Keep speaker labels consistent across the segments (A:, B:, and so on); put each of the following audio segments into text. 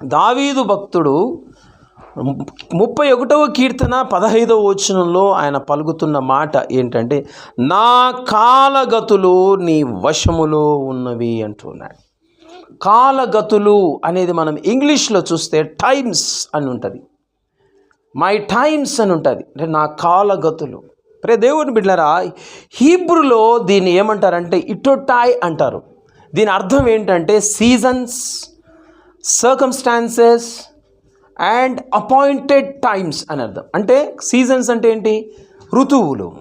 A: దావీదు భక్తుడు ముప్పై ఒకటవ కీర్తన పదహైదవ వచనంలో ఆయన పలుకుతున్న మాట ఏంటంటే నా కాలగతులు నీ వశములో ఉన్నవి అంటున్నాడు. కాలగతులు అనేది మనం ఇంగ్లీష్లో చూస్తే టైమ్స్ అని ఉంటుంది. మై టైమ్స్ అని ఉంటుంది. అంటే నా కాలగతులు. ప్రే దేవుని బిడ్డరా హీబ్రూలో దీన్ని ఏమంటారంటే ఇటోటాయ్ అంటారు. దీని అర్థం ఏంటంటే seasons circumstances and appointed times అని అర్థం. అంటే సీజన్స్ అంటే ఏంటి? ఋతువులు.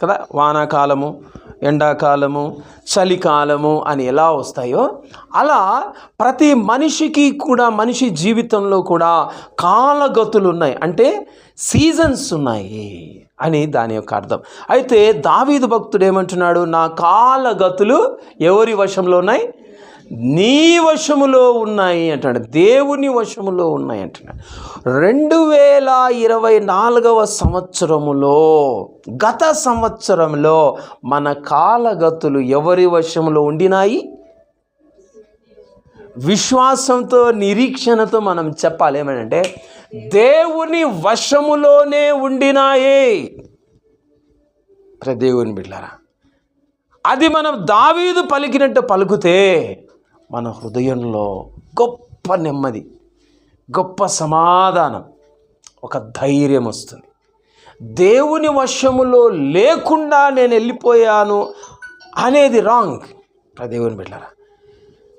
A: కదా? వానాకాలము ఎండాకాలము చలికాలము అని ఎలా వస్తాయో అలా ప్రతి మనిషికి కూడా మనిషి జీవితంలో కూడా కాలగతులు ఉన్నాయి. అంటే సీజన్స్ ఉన్నాయి అని దాని యొక్క అర్థం. అయితే దావీదు భక్తుడు ఏమంటున్నాడు? నా కాలగతులు ఎవరి వశంలో ఉన్నాయి? నీ వశములో ఉన్నాయి అంటాడు. దేవుని వశములో ఉన్నాయి అంటున్నాడు. రెండు వేల ఇరవై నాలుగవ సంవత్సరములో గత సంవత్సరంలో మన కాలగతులు ఎవరి వశములో ఉండినాయి? విశ్వాసంతో నిరీక్షణతో మనం చెప్పాలి. ఏమంటే దేవుని వశములోనే ఉండినాయే. దేవుని బిడ్డారా అది మనం దావీదు పలికినట్టు పలుకుతే మన హృదయంలో గొప్ప నెమ్మది గొప్ప సమాధానం ఒక ధైర్యం వస్తుంది. దేవుని వశములో లేకుండా నేను వెళ్ళిపోయాను అనేది రాంగ్ దేవుని బిడ్డారా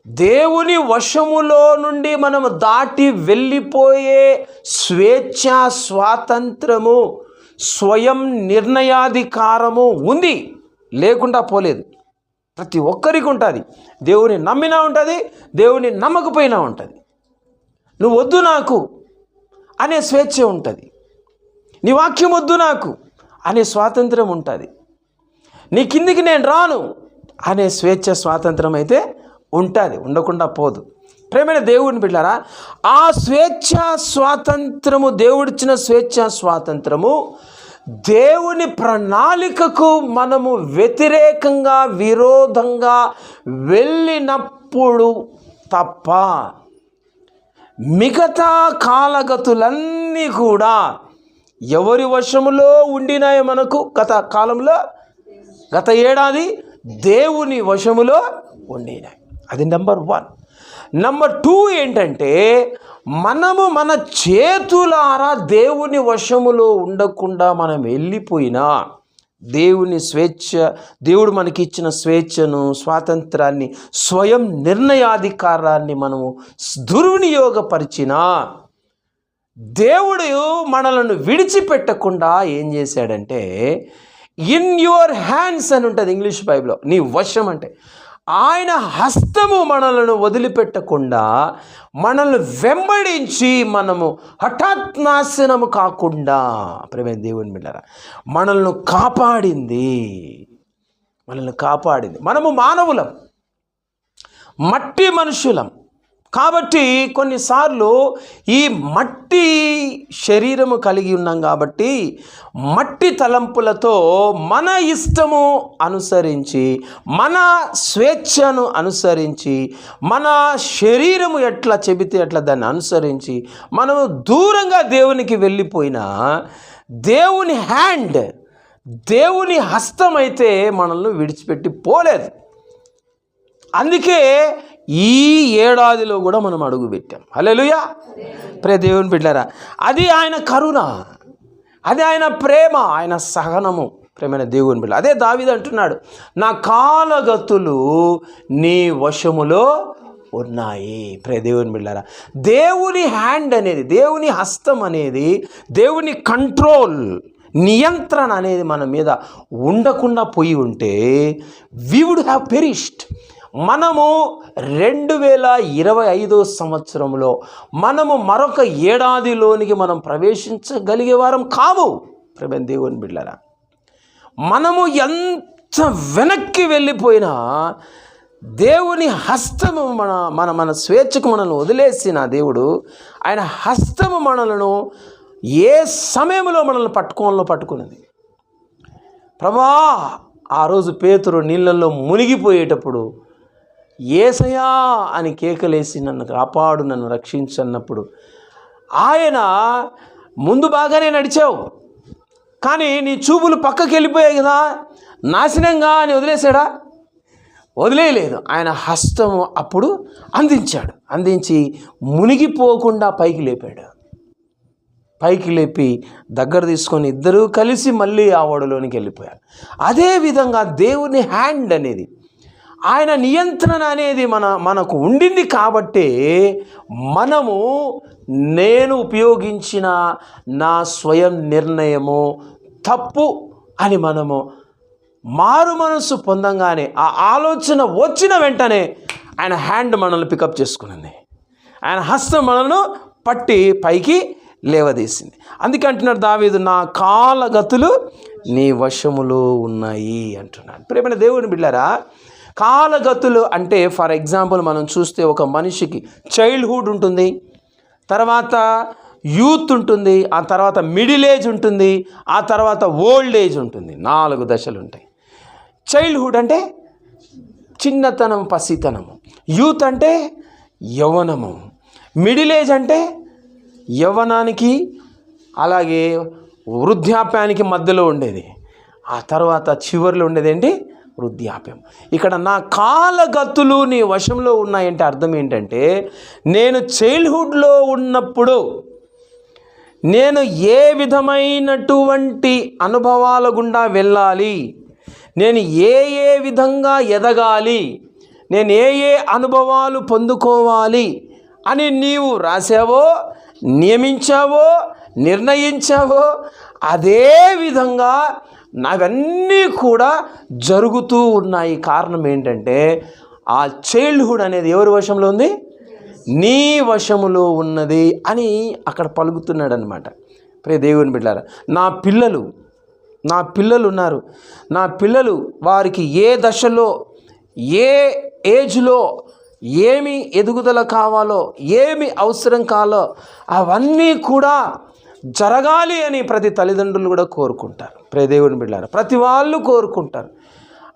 A: దేవుని వశములో నుండి మనం దాటి వెళ్ళిపోయే స్వేచ్ఛ స్వాతంత్రము స్వయం నిర్ణయాధికారము ఉంది. లేకుండా పోలేదు. ప్రతి ఒక్కరికి ఉంటుంది. దేవుని నమ్మినా ఉంటుంది దేవుని నమ్మకపోయినా ఉంటుంది. నువ్వు వద్దు నాకు అనే స్వేచ్ఛ ఉంటుంది. నీ వాక్యం వద్దు నాకు అనే స్వాతంత్రం ఉంటుంది. నీ కిందికి నేను రాను అనే స్వేచ్ఛ స్వాతంత్రం అయితే ఉంటుంది ఉండకుండా పోదు. ప్రేమైన దేవుడిని బిడ్డారా ఆ స్వేచ్ఛ స్వాతంత్రము దేవుడిచ్చిన స్వేచ్ఛ స్వాతంత్రము దేవుని ప్రణాళికకు మనము వ్యతిరేకంగా విరోధంగా వెళ్ళినప్పుడు తప్ప మిగతా కాలగతులన్నీ కూడా ఎవరి వశములో ఉండినాయో మనకు గత కాలంలో? గత ఏడాది దేవుని వశములో ఉండినాయి. అది నెంబర్ వన్. నెంబర్ టూ ఏంటంటే మనము మన చేతులారా దేవుని వశములో ఉండకుండా మనం వెళ్ళిపోయినా దేవుని స్వేచ్ఛ దేవుడు మనకి ఇచ్చిన స్వేచ్ఛను స్వాతంత్రాన్ని స్వయం నిర్ణయాధికారాన్ని మనము దుర్వినియోగపరిచిన దేవుడు మనలను విడిచిపెట్టకుండా ఏం చేశాడంటే ఇన్ యువర్ హ్యాండ్స్ అని ఉంటుంది ఇంగ్లీష్ బైబిల్లో నీ వశం అంటే ఆయన హస్తము మనలను వదిలిపెట్టకుండా మనల్ని వెంబడించి మనము హఠాత్ నాశనము కాకుండా ప్రేమ దేవుని బిడ్డరా మనల్ని కాపాడింది. మనల్ని కాపాడింది. మనము మానవులం మట్టి మనుషులం. కాబట్టి కొన్నిసార్లు ఈ మట్టి శరీరము కలిగి ఉన్నాం కాబట్టి మట్టి తలంపులతో మన ఇష్టము అనుసరించి మన స్వేచ్ఛను అనుసరించి మన శరీరము ఎట్లా చెబితే అట్లా దాన్ని అనుసరించి మనము దూరంగా దేవునికి వెళ్ళిపోయినా దేవుని హ్యాండ్ దేవుని హస్తం అయితే మనల్ని విడిచిపెట్టి పోలేదు. అందుకే ఈ ఏడాదిలో కూడా మనం అడుగు పెట్టాం. హల్లెలూయా. ప్రే దేవుని బిడ్డారా అది ఆయన కరుణ అది ఆయన ప్రేమ ఆయన సహనము. ప్రేమైన దేవుని బిడ్డ అదే దావిది అంటున్నాడు నా కాలగతులు నీ వశములో ఉన్నాయి. ప్రే దేవుని బిళ్ళారా దేవుని హ్యాండ్ అనేది దేవుని హస్తం అనేది దేవుని కంట్రోల్ నియంత్రణ అనేది మన మీద ఉండకుండా పోయి ఉంటే వి వుడ్ హ్యావ్ పెరిష్డ్ మనము రెండు వేల ఇరవై ఐదో సంవత్సరంలో మనము మరొక ఏడాదిలోనికి మనం ప్రవేశించగలిగే వారం కావు. ప్రభు దేవుని బిళ్ళరా మనము ఎంత వెనక్కి వెళ్ళిపోయినా దేవుని హస్తము మన మన మన స్వేచ్ఛకు మనల్ని వదిలేసిన దేవుడు ఆయన హస్తము మనలను ఏ సమయంలో మనల్ని పట్టుకోవాలో పట్టుకున్నది ప్రభా ఆ రోజు పేతురు నీళ్ళల్లో మునిగిపోయేటప్పుడు ఏసయా అని కేకలేసి నన్ను కాపాడు నన్ను రక్షించన్నప్పుడు ఆయన ముందు బాగానే నడిచావు. కానీ నీ చూపులు పక్కకి వెళ్ళిపోయాయి కదా నాశనంగా అని వదిలేశాడా? వదిలేయలేదు. ఆయన హస్తము అప్పుడు అందించాడు. అందించి మునిగిపోకుండా పైకి లేపాడు. పైకి లేపి దగ్గర తీసుకొని ఇద్దరూ కలిసి మళ్ళీ ఆ ఓడలోనికి వెళ్ళిపోయారు. అదేవిధంగా దేవుని హ్యాండ్ అనేది ఆయన నియంత్రణ అనేది మన మనకు ఉండింది కాబట్టే మనము నేను ఉపయోగించిన నా స్వయం నిర్ణయము తప్పు అని మనము మారు మనసు పొందంగానే ఆ ఆలోచన వచ్చిన వెంటనే ఆయన హ్యాండ్ మనల్ని పికప్ చేసుకునింది. ఆయన హస్తం మనల్ని పట్టి పైకి లేవదీసింది. అందుకే అంటున్నాడు దావీదు నా కాలగతులు నీ వశములో ఉన్నాయి అంటున్నాడు. ప్రేమైన దేవుని బిడ్డారా కాలగతులు అంటే ఫర్ ఎగ్జాంపుల్ మనం చూస్తే ఒక మనిషికి చైల్డ్హుడ్ ఉంటుంది తర్వాత యూత్ ఉంటుంది ఆ తర్వాత మిడిల్ ఏజ్ ఉంటుంది ఆ తర్వాత ఓల్డ్ ఏజ్ ఉంటుంది నాలుగు దశలు ఉంటాయి. చైల్డ్హుడ్ అంటే చిన్నతనం పసితనము యూత్ అంటే యవనము మిడిల్ ఏజ్ అంటే యవ్వనానికి అలాగే వృద్ధాప్యానికి మధ్యలో ఉండేది. ఆ తర్వాత చివరిలో ఉండేది ఏంటి? వృద్ధాప్యం. ఇక్కడ నా కాలగతులు నీ వశంలో ఉన్నాయంటే అర్థం ఏంటంటే నేను చైల్డ్హుడ్లో ఉన్నప్పుడు నేను ఏ విధమైనటువంటి అనుభవాల గుండా వెళ్ళాలి? నేను ఏ ఏ విధంగా ఎదగాలి? నేను ఏ ఏ అనుభవాలు పొందుకోవాలి అని నీవు రాసావో నియమించావో నిర్ణయించావో అదే విధంగా నావన్నీ కూడా జరుగుతూ ఉన్నాయి. కారణం ఏంటంటే ఆ చైల్డ్హుడ్ అనేది ఎవరి వశంలో ఉంది? నీ వశములో ఉన్నది అని అక్కడ పలుకుతున్నాడు అనమాట ప్రే దేవుని బిడ్డారా నా పిల్లలు నా పిల్లలు ఉన్నారు. నా పిల్లలు వారికి ఏ దశలో ఏ ఏజ్లో ఏమి ఎదుగుదల కావాలో ఏమి అవసరం కావాలో అవన్నీ కూడా జరగాలి అని ప్రతి తల్లిదండ్రులు కూడా కోరుకుంటారు. ప్రే దేవుని బిడ్డారు ప్రతి వాళ్ళు కోరుకుంటారు.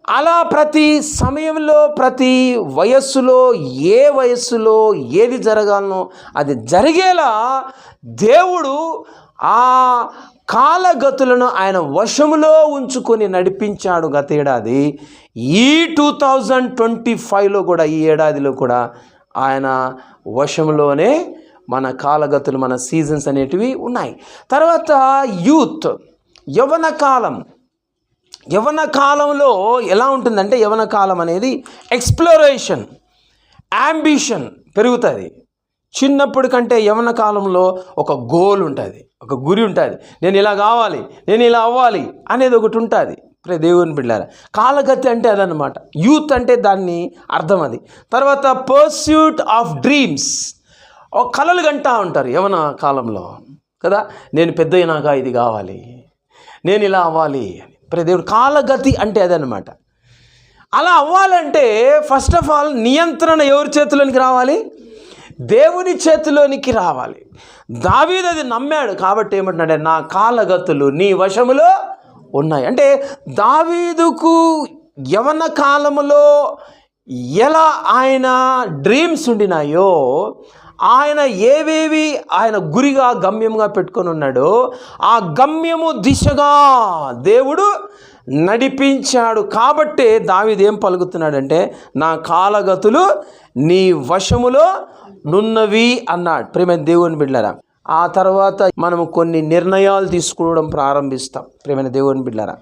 A: అలా ప్రతి సమయంలో ప్రతి వయస్సులో ఏ వయస్సులో ఏది జరగాలనో అది జరిగేలా దేవుడు ఆ కాలగతులను ఆయన వశములో ఉంచుకొని నడిపించాడు గత ఏడాది. ఈ టూ థౌజండ్ ట్వంటీ ఫైవ్లో కూడా ఈ ఏడాదిలో కూడా ఆయన వశంలోనే మన కాలగతులు మన సీజన్స్ అనేటివి ఉన్నాయి. తర్వాత యూత్ యవన కాలం. యవన కాలంలో ఎలా ఉంటుందంటే యవన కాలం అనేది ఎక్స్ప్లోరేషన్ యాంబిషన్ పెరుగుతుంది. చిన్నప్పటి కంటే యవన కాలంలో ఒక గోల్ ఉంటుంది ఒక గురి ఉంటుంది. నేను ఇలా కావాలి నేను ఇలా అవ్వాలి అనేది ఒకటి ఉంటుంది. ప్రే దేవుని బిడ్డారా కాలగతి అంటే అదనమాట యూత్ అంటే దాన్ని అర్థం అది. తర్వాత పర్స్యూట్ ఆఫ్ డ్రీమ్స్ కళలు కలలు గంటా ఉంటారు యవన కాలంలో. కదా? నేను పెద్దయినాక ఇది కావాలి. నేను ఇలా అవ్వాలి అని. ప్రే దేవుడు కాలగతి అంటే అదనమాట అలా అవ్వాలంటే ఫస్ట్ ఆఫ్ ఆల్ నియంత్రణ ఎవరి చేతిలోనికి రావాలి? దేవుని చేతిలోనికి రావాలి. దావీదు అది నమ్మాడు కాబట్టి ఏమంటున్నాడు నా కాలగతులు నీ వశములో ఉన్నాయి. అంటే దావీదుకు యవన కాలములో ఎలా ఆయన డ్రీమ్స్ ఉండినాయో ఆయన ఏవేవి ఆయన గురిగా గమ్యంగా పెట్టుకొని ఉన్నాడో ఆ గమ్యము దిశగా దేవుడు నడిపించాడు. కాబట్టే దావిదేం పలుకుతున్నాడంటే నా కాలగతులు నీ వశములో నున్నవి అన్నాడు. ప్రేమ దేవుని బిడ్డరా ఆ తర్వాత మనము కొన్ని నిర్ణయాలు తీసుకోవడం ప్రారంభిస్తాం. ప్రేమైన దేవుని బిడ్డరా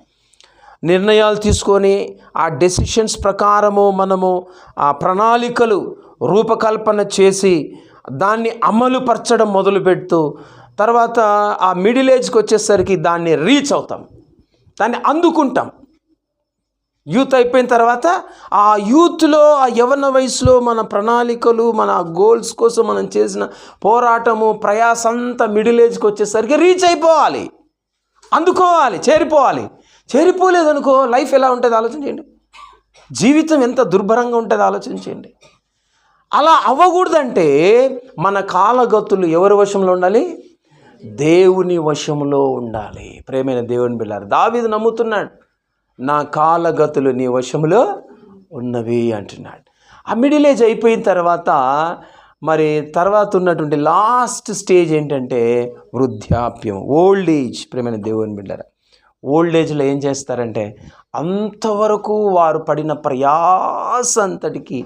A: నిర్ణయాలు తీసుకొని ఆ డెసిషన్స్ ప్రకారము మనము ఆ ప్రణాళికలు రూపకల్పన చేసి దాన్ని అమలు పరచడం మొదలుపెడుతూ తర్వాత ఆ మిడిల్ ఏజ్కి వచ్చేసరికి దాన్ని రీచ్ అవుతాం. దాన్ని అందుకుంటాం. యూత్ అయిపోయిన తర్వాత ఆ యూత్లో ఆ యవన వయసులో మన ప్రణాళికలు మన గోల్స్ కోసం మనం చేసిన పోరాటము ప్రయాసంతా మిడిల్ ఏజ్కి వచ్చేసరికి రీచ్ అయిపోవాలి. అందుకోవాలి చేరిపోవాలి. చేరిపోలేదనుకో లైఫ్ ఎలా ఉంటుంది ఆలోచించండి జీవితం ఎంత దుర్భరంగా ఉంటుంది ఆలోచించండి అలా అవ్వకూడదంటే మన కాలగతులు ఎవరి వశంలో ఉండాలి? దేవుని వశంలో ఉండాలి. ప్రేమైన దేవుని బిళ్ళారు దావిది నమ్ముతున్నాడు నా కాలగతులు నీ వశంలో ఉన్నవి అంటున్నాడు. ఆ మిడిల్ ఏజ్ అయిపోయిన తర్వాత మరి తర్వాత ఉన్నటువంటి లాస్ట్ స్టేజ్ ఏంటంటే వృద్ధాప్యం ఓల్డ్ ఏజ్. ప్రేమైన దేవుని బిడ్డరా ఓల్డ్ ఏజ్లో ఏం చేస్తారంటే అంతవరకు వారు పడిన ప్రయాస అంతటికి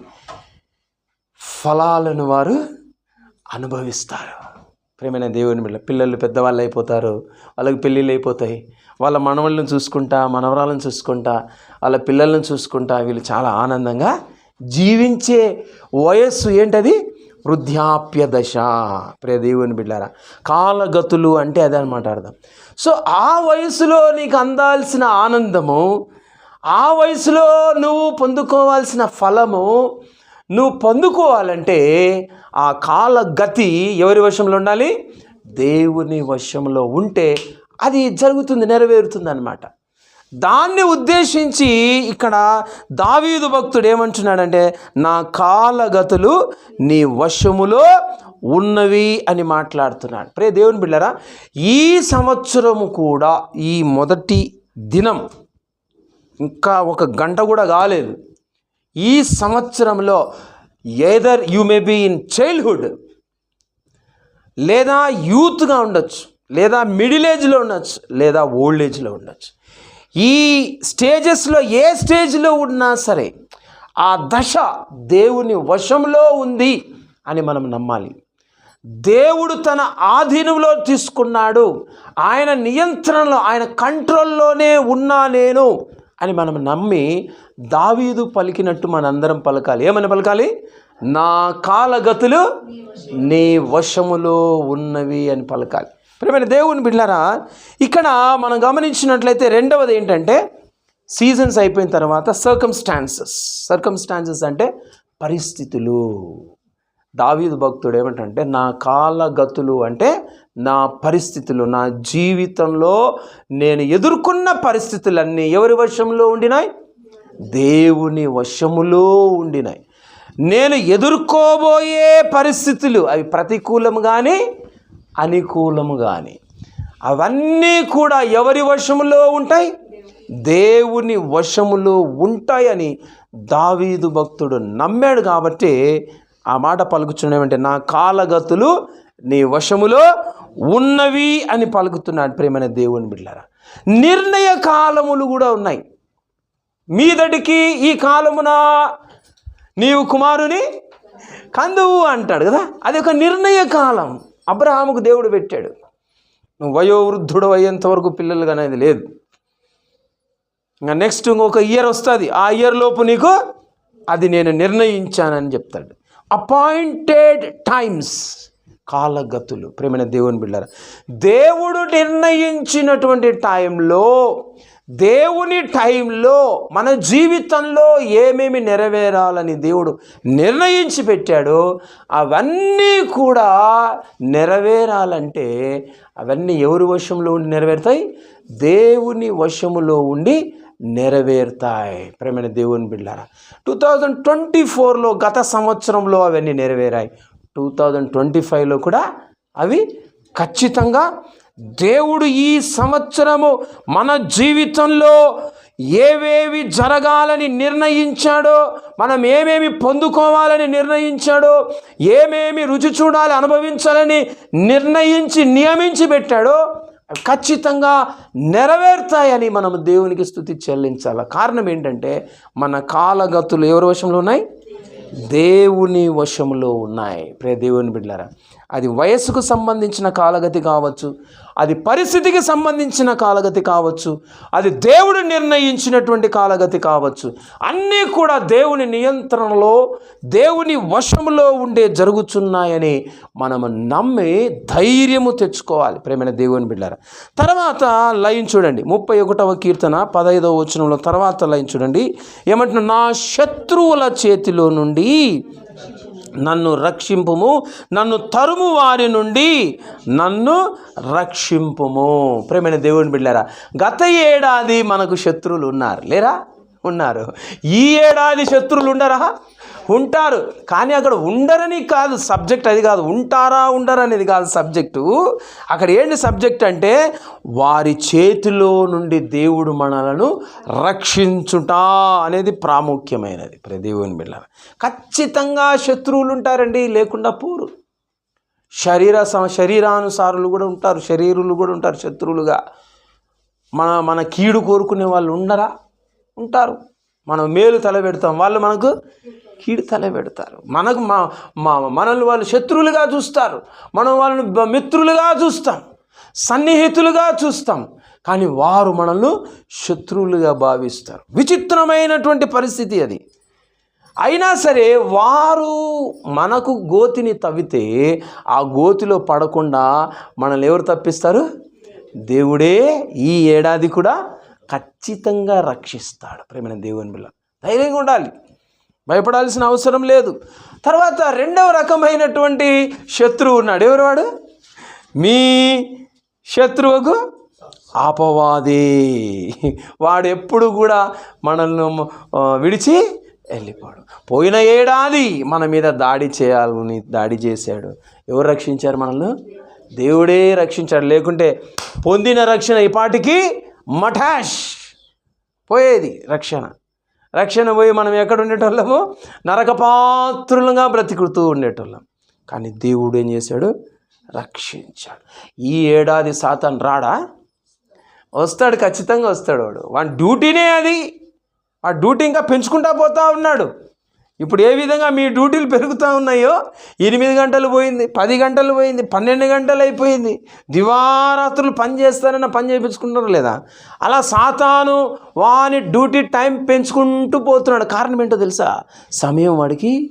A: ఫలాలను వారు అనుభవిస్తారు. ప్రేమైన దేవుని బిడ్డ పిల్లలు పెద్దవాళ్ళు అయిపోతారు వాళ్ళకి పెళ్ళిళ్ళు అయిపోతాయి. వాళ్ళ మనవళ్ళని చూసుకుంటా మనవరాలను చూసుకుంటా వాళ్ళ పిల్లలను చూసుకుంటా వీళ్ళు చాలా ఆనందంగా జీవించే వయస్సు ఏంటది? వృద్ధాప్య దశ. ప్రియ దేవుని బిడ్డారా కాలగతులు అంటే అదే అనమాట అర్థం. సో ఆ వయసులో నీకు అందాల్సిన ఆనందము ఆ వయసులో నువ్వు పొందుకోవాల్సిన ఫలము నువ్వు పొందుకోవాలంటే ఆ కాల గతి ఎవరి వశంలో ఉండాలి? దేవుని వశంలో ఉంటే అది జరుగుతుంది నెరవేరుతుంది అనమాట దాన్ని ఉద్దేశించి ఇక్కడ దావీదు భక్తుడు ఏమంటున్నాడంటే నా కాలగతులు నీ వశములో ఉన్నవి అని మాట్లాడుతున్నాడు. ప్రే దేవుని బిళ్ళరా ఈ సంవత్సరము కూడా ఈ మొదటి దినం ఇంకా ఒక గంట కూడా కాలేదు. ఈ సంవత్సరంలో either you may be in childhood లేదా యూత్గా ఉండొచ్చు లేదా మిడిల్ ఏజ్లో ఉండొచ్చు లేదా ఓల్డ్ ఏజ్లో ఉండొచ్చు. ఈ స్టేజెస్లో ఏ స్టేజ్లో ఉన్నా సరే ఆ దశ దేవుని వశంలో ఉంది అని మనం నమ్మాలి. దేవుడు తన ఆధీనంలో తీసుకున్నాడు. ఆయన నియంత్రణలో ఆయన కంట్రోల్లోనే ఉన్నా నేను అని మనం నమ్మి దావీదు పలికినట్టు మనందరం పలకాలి. ఏమని పలకాలి? నా కాలగతులు నీ వశములో ఉన్నవి అని పలకాలి. ప్రేమైన దేవుని బిడ్డారా ఇక్కడ మనం గమనించినట్లయితే రెండవది ఏంటంటే సీజన్స్ అయిపోయిన తర్వాత సర్కమ్స్టాన్సెస్ సర్కమ్స్టాన్సెస్ అంటే పరిస్థితులు. దావీదు భక్తుడు ఏమంటంటే నా కాలగతులు అంటే నా పరిస్థితులు నా జీవితంలో నేను ఎదుర్కొన్న పరిస్థితులన్నీ ఎవరి వశంలో ఉండినాయి? దేవుని వశములో ఉండినాయి. నేను ఎదుర్కోబోయే పరిస్థితులు అవి ప్రతికూలము కానీ అనుకూలము కానీ అవన్నీ కూడా ఎవరి వశములో ఉంటాయి? దేవుని వశములో ఉంటాయని దావీదు భక్తుడు నమ్మాడు కాబట్టి ఆ మాట పలుకుచున్నామంటే నా కాలగతులు నీ వశములో ఉన్నవి అని పలుకుతున్నాడు ప్రేమైన దేవుని బిడ్డారా నిర్ణయ కాలములు కూడా ఉన్నాయి. మీదటికి ఈ కాలమున నీవు కుమారుని కందువు అంటాడు కదా. అది ఒక నిర్ణయ కాలం. అబ్రహాముకు దేవుడు పెట్టాడు. నువ్వు వయోవృద్ధుడు అయ్యేంత వరకు పిల్లలు అనేది లేదు. ఇంకా నెక్స్ట్ ఇంకొక ఇయర్ వస్తుంది. ఆ ఇయర్ లోపు నీకు అది నేను నిర్ణయించానని చెప్తాడు. అపాయింటెడ్ టైమ్స్ కాలగతులు. ప్రేమైన దేవుని బిళ్ళారా దేవుడు నిర్ణయించినటువంటి టైంలో దేవుని టైంలో మన జీవితంలో ఏమేమి నెరవేరాలని దేవుడు నిర్ణయించి పెట్టాడో అవన్నీ కూడా నెరవేరాలంటే అవన్నీ ఎవరి వశంలో ఉండి నెరవేరుతాయి? దేవుని వశములో ఉండి నెరవేరుతాయి. ప్రేమైన దేవుని బిళ్ళారా టూ థౌజండ్ ట్వంటీ ఫోర్లో గత సంవత్సరంలో అవన్నీ నెరవేరాయి. టూ థౌజండ్ ట్వంటీ ఫైవ్లో కూడా అవి ఖచ్చితంగా దేవుడు ఈ సంవత్సరము మన జీవితంలో ఏవేవి జరగాలని నిర్ణయించాడో మనం ఏమేమి పొందుకోవాలని నిర్ణయించాడో ఏమేమి రుచి చూడాలి అనుభవించాలని నిర్ణయించి నియమించి పెట్టాడో ఖచ్చితంగా నెరవేరుతాయని మనం దేవునికి స్థుతి చెల్లించాలి. కారణం ఏంటంటే మన కాలగతులు ఎవరి వశంలో ఉన్నాయి? దేవుని వశంలో ఉన్నాయి. ప్రే దేవుని బిడ్డారా అది వయస్సుకు సంబంధించిన కాలగతి కావచ్చు అది పరిస్థితికి సంబంధించిన కాలగతి కావచ్చు అది దేవుడు నిర్ణయించినటువంటి కాలగతి కావచ్చు. అన్నీ కూడా దేవుని నియంత్రణలో దేవుని వశంలో ఉండే జరుగుతున్నాయని మనము నమ్మి ధైర్యము తెచ్చుకోవాలి. ప్రేమైన దేవుని బిడ్డారా తర్వాత లైన్ చూడండి. ముప్పై ఒకటవ కీర్తన పదహైదవ వచనంలో తర్వాత లైన్ చూడండి. ఏమంటున్నా నా శత్రువుల చేతిలో నుండి నన్ను రక్షింపుము నన్ను తరుము వారి నుండి నన్ను రక్షింపుము. ప్రేమైన దేవుని బిడ్డారా గత ఏడాది మనకు శత్రువులు ఉన్నారు. లేరా? ఉన్నారు. ఈ ఏడాది శత్రువులు ఉండరా? ఉంటారు. కానీ అక్కడ ఉండరని కాదు సబ్జెక్ట్ అది కాదు. ఉంటారా ఉండరనేది కాదు సబ్జెక్టు. అక్కడ ఏంటి సబ్జెక్ట్ అంటే వారి చేతిలో నుండి దేవుడు మనలను రక్షించుట అనేది ప్రాముఖ్యమైనది. ప్రదేవుని బిళ్ళ ఖచ్చితంగా శత్రువులు ఉంటారండి లేకుండా పోరు. శరీర సమ శరీరానుసారులు కూడా ఉంటారు శరీరులు కూడా ఉంటారు శత్రువులుగా. మన మన కీడు కోరుకునే వాళ్ళు ఉండరా? ఉంటారు. మనం మేలు తలబెడతాం వాళ్ళు మనకు కీడితల పెడతారు. మనకు మా మా మనల్ని వాళ్ళు శత్రువులుగా చూస్తారు. మనం వాళ్ళని మిత్రులుగా చూస్తాం. సన్నిహితులుగా చూస్తాం. కానీ వారు మనల్ని శత్రువులుగా భావిస్తారు. విచిత్రమైనటువంటి పరిస్థితి అది. అయినా సరే వారు మనకు గోతిని తవ్వితే ఆ గోతిలో పడకుండా మనల్ని ఎవరు తప్పిస్తారు? దేవుడే ఈ ఏడాది కూడా ఖచ్చితంగా రక్షిస్తాడు. ప్రేమైన దేవుని బిల్ల ధైర్యంగా ఉండాలి. భయపడాల్సిన అవసరం లేదు. తర్వాత రెండవ రకమైనటువంటి శత్రువు ఉన్నాడు. ఎవరు వాడు? మీ శత్రువుకు ఆపవాది వాడు ఎప్పుడు కూడా మనల్ని విడిచి వెళ్ళిపోడు. పోయిన ఏడాది మన మీద దాడి చేయాలని దాడి చేశాడు. ఎవరు రక్షించారు మనల్ని? దేవుడే రక్షించాడు. లేకుంటే పొందిన రక్షణ ఈ పాటికి మఠాష్. పోయేది రక్షణ. రక్షణ పోయి మనం ఎక్కడ ఉండేటోళ్ళము? నరకపాత్రులుగా బ్రతికుడుతూ ఉండేటోళ్ళం. కానీ దేవుడు ఏం చేశాడు? రక్షించాడు. ఈ ఏడాది సాతాన్ రాడా? వస్తాడు ఖచ్చితంగా వస్తాడు వాడు. వాడి డ్యూటీనే అది. ఆ డ్యూటీ ఇంకా పెంచుకుంటా పోతా ఉన్నాడు. ఇప్పుడు ఏ విధంగా మీ డ్యూటీలు పెరుగుతూ ఉన్నాయో? ఎనిమిది గంటలు పోయింది పది గంటలు పోయింది పన్నెండు గంటలు అయిపోయింది. దివారాత్రులు పని చేస్తారన్న పని చేయించుకుంటారు లేదా? అలా సాతాను వాని డ్యూటీ టైం పెంచుకుంటూ పోతున్నాడు. కారణం ఏంటో తెలుసా? సమయం వాడికి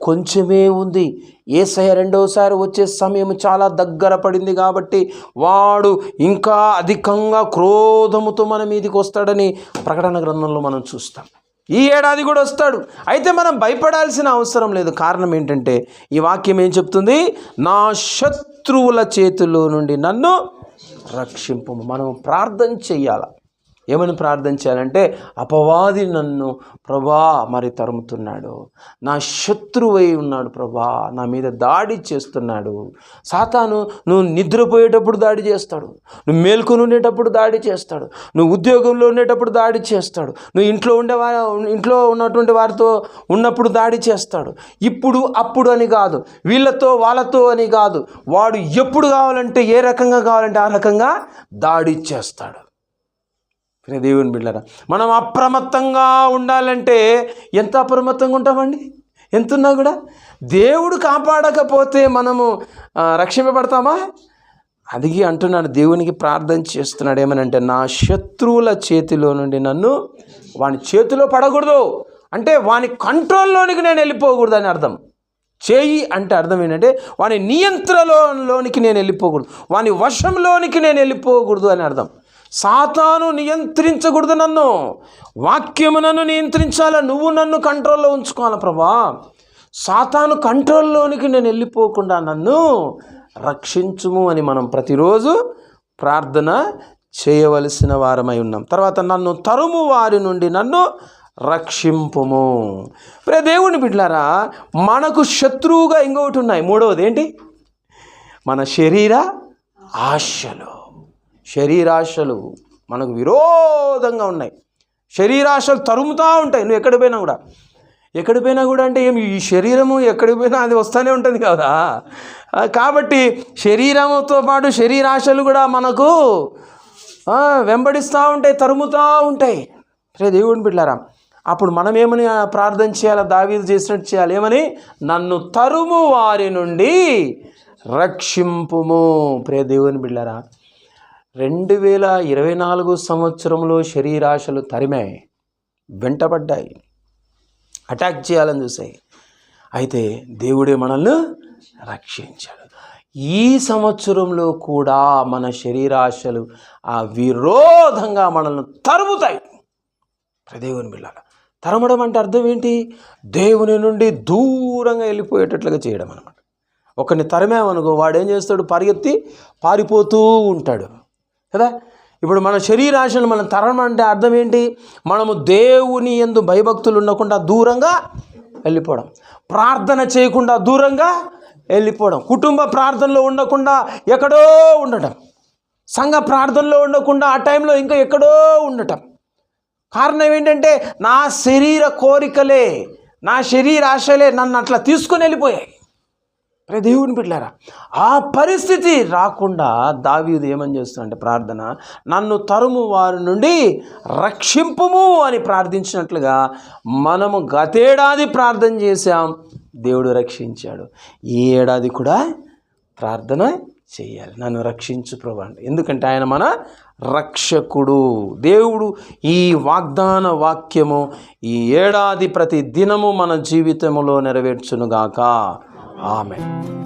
A: కొంచెమే ఉంది. ఏసయ రెండోసారి వచ్చే సమయం చాలా దగ్గర పడింది కాబట్టి వాడు ఇంకా అధికంగా క్రోధముతో మన మీదికి వస్తాడని ప్రకటన గ్రంథంలో మనం చూస్తాం. ఈ ఏడాది కూడా వస్తాడు. అయితే మనం భయపడాల్సిన అవసరం లేదు. కారణం ఏంటంటే ఈ వాక్యం ఏం చెప్తుంది? నా శత్రువుల చేతిలో నుండి నన్ను రక్షింపు మనం ప్రార్థన చెయ్యాల ఏమని ప్రార్థన చేయాలంటే అపవాది నన్ను ప్రభా మరి తరుముతున్నాడు. నా శత్రువై ఉన్నాడు ప్రభా. నా మీద దాడి చేస్తున్నాడు. సాతాను నువ్వు నిద్రపోయేటప్పుడు దాడి చేస్తాడు. నువ్వు మేల్కొని ఉండేటప్పుడు దాడి చేస్తాడు. నువ్వు ఉద్యోగంలో ఉండేటప్పుడు దాడి చేస్తాడు. నువ్వు ఇంట్లో ఉండే వా ఇంట్లో ఉన్నటువంటి వారితో ఉన్నప్పుడు దాడి చేస్తాడు. ఇప్పుడు అప్పుడు అని కాదు. వీళ్ళతో వాళ్ళతో అని కాదు. వాడు ఎప్పుడు కావాలంటే ఏ రకంగా కావాలంటే ఆ రకంగా దాడి చేస్తాడు. దేవుని బిడ్డరా మనం అప్రమత్తంగా ఉండాలంటే ఎంత అప్రమత్తంగా ఉంటామండి? ఎంతున్నా కూడా? దేవుడు కాపాడకపోతే మనము రక్షింపబడతామా? అది అంటున్నాడు దేవునికి ప్రార్థన చేస్తున్నాడు ఏమనంటే నా శత్రువుల చేతిలో నుండి నన్ను వాని చేతిలో పడకూడదు. అంటే వాని కంట్రోల్లోనికి నేను వెళ్ళిపోకూడదు అని అర్థం. చేయి అంటే అర్థం ఏంటంటే వాని నియంత్రణలోనికి నేను వెళ్ళిపోకూడదు. వాని వశంలోనికి నేను వెళ్ళిపోకూడదు అని అర్థం. సాతాను నియంత్రించకూడదు నన్ను. వాక్యము నన్ను నియంత్రించాలా? నువ్వు నన్ను కంట్రోల్లో ఉంచుకోవాలి ప్రభా? సాతాను కంట్రోల్లోనికి నేను వెళ్ళిపోకుండా నన్ను రక్షించుము అని మనం ప్రతిరోజు ప్రార్థన చేయవలసిన వారమై ఉన్నాం. తర్వాత నన్ను తరుము వారి నుండి నన్ను రక్షింపుము. ప్రే దేవుని బిడ్లారా మనకు శత్రువుగా ఇంకొకటి ఉన్నాయి. మూడవది ఏంటి? మన శరీర ఆశలు. శరీరాశలు మనకు విరోధంగా ఉన్నాయి. శరీరాశలు తరుముతూ ఉంటాయి. నువ్వు ఎక్కడ పోయినా కూడా. ఎక్కడ పోయినా కూడా అంటే ఏమి? ఈ శరీరము ఎక్కడికి పోయినా అది వస్తూనే ఉంటుంది కదా. కాబట్టి శరీరముతో పాటు శరీరాశలు కూడా మనకు వెంబడిస్తూ ఉంటాయి తరుముతూ ఉంటాయి. రే దేవుడిని బిడ్డారా అప్పుడు మనం ఏమని ప్రార్థన చేయాలి? దావీదు చేసినట్టు చేయాలి? ఏమని? నన్ను తరుము వారి నుండి రక్షింపుము. ప్రే దేవుని బిడ్డారా రెండు వేల ఇరవై నాలుగు సంవత్సరంలో శరీరాశలు తరిమాయి వెంటబడ్డాయి. అటాక్ చేయాలని చూసాయి. అయితే దేవుడే మనల్ని రక్షించాడు. ఈ సంవత్సరంలో కూడా మన శరీరాశలు ఆ విరోధంగా మనల్ని తరుముతాయి. దేవుని బిళ్ళాల తరమడం అంటే అర్థం ఏంటి? దేవుని నుండి దూరంగా వెళ్ళిపోయేటట్లుగా చేయడం అనమాట ఒకరిని తరిమామనుకో వాడు ఏం చేస్తాడు? పరిగెత్తి పారిపోతూ ఉంటాడు. కదా? ఇప్పుడు మన శరీరాశను మనం తరం అంటే అర్థం ఏంటి? మనము దేవుని ఎందు భయభక్తులు ఉండకుండా దూరంగా వెళ్ళిపోవడం. ప్రార్థన చేయకుండా దూరంగా వెళ్ళిపోవడం. కుటుంబ ప్రార్థనలో ఉండకుండా ఎక్కడో ఉండటం. సంఘ ప్రార్థనలో ఉండకుండా ఆ టైంలో ఇంకా ఎక్కడో ఉండటం. కారణం ఏంటంటే నా శరీర కోరికలే నా శరీరాశలే నన్ను అట్లా తీసుకుని వెళ్ళిపోయాయి. ప్రే దేవుని బిడ్డారా ఆ పరిస్థితి రాకుండా దావీదు ఏమని చేస్తున్నాడంటే ప్రార్థన నన్ను తరుము వారి నుండి రక్షింపుము అని ప్రార్థించినట్లుగా మనము గతేడాది ప్రార్థన చేశాం దేవుడు రక్షించాడు. ఈ ఏడాది కూడా ప్రార్థన చేయాలి. నన్ను రక్షించు ప్రభు ఎందుకంటే ఆయన మన రక్షకుడు. దేవుడు ఈ వాగ్దాన వాక్యము ఈ ఏడాది ప్రతి దినము మన జీవితంలో నెరవేర్చునుగాక. Amen.